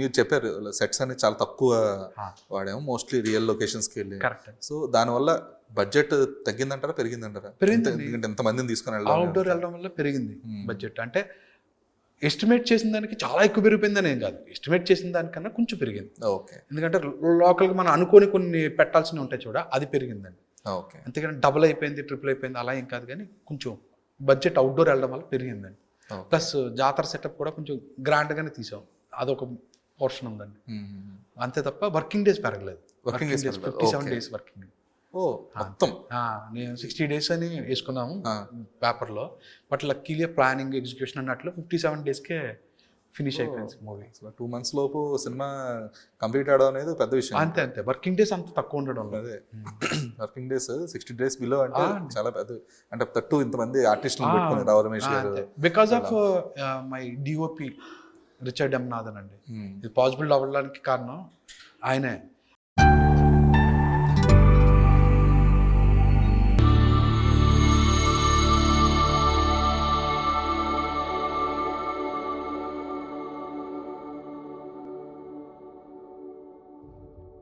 మీరు చెప్పారు సెట్స్ అనేది చాలా తక్కువ. వాడాము. మోస్ట్లీ రియల్ లొకేషన్స్కి వెళ్ళి. కరెక్ట్ సో దానివల్ల బడ్జెట్ తగ్గిందంటారా పెరిగిందంటారా? పెరిగింది. ఎందుకంటే ఎంత మందిని తీసుకొని వెళ్ళాలి అవుట్డోర్ వెళ్ళడం వల్ల పెరిగింది Hmm. బడ్జెట్ అంటే ఎస్టిమేట్ చేసిన దానికి చాలా ఎక్కువ పెరిగిపోయిందని ఏం కాదు. ఎస్టిమేట్ చేసిన దానికన్నా కొంచెం పెరిగింది. ఓకే ఎందుకంటే లోకల్గా మనం అనుకోని కొన్ని పెట్టాల్సినవి ఉంటాయి చూడ అది పెరిగిందండి. ఓకే అంతేగాని డబుల్ అయిపోయింది ట్రిపుల్ అయిపోయింది అలా ఏం కాదు కానీ కొంచెం బడ్జెట్ అవుట్డోర్ వెళ్ళడం వల్ల పెరిగిందండి. ప్లస్ జాతర సెటప్ కూడా కొంచెం గ్రాండ్గానే తీసాం. అదొక పోర్షన్ ఉందండి. అంతే తప్ప వర్కింగ్ డేస్ పెరగలేదు. days పెరగలేదు. Fifty seven. Days working. ఓ మొత్తం. నేను సిక్స్టీ డేస్ అని వేసుకున్నాము. పేపర్లో. బట్ లక్కీలీ ప్లానింగ్ ఎగ్జిక్యూషన్ అన్నట్లు ఫిఫ్టీ సెవెన్ డేస్కే ఫినిష్ అయిపోయింది మూవీ టూ మంత్స్ లోపు సినిమా కంప్లీట్ అవడం అనేది పెద్ద విషయం. అంతే అంతే. వర్కింగ్ డేస్ అంత తక్కువ ఉండడం. అదే. Working days sixty days below అంటే. చాలా పెద్ద అంటే తట్టు ఇంతమంది ఆర్టిస్టులు ఆ. పెట్టుకుని రావు రమేష్ ఆ, గారు. అంతే. Because of my DOP Richard M Nathan అండి Hmm. ఇది పాసిబుల్ అవ్వడానికి కారణం ఆయనే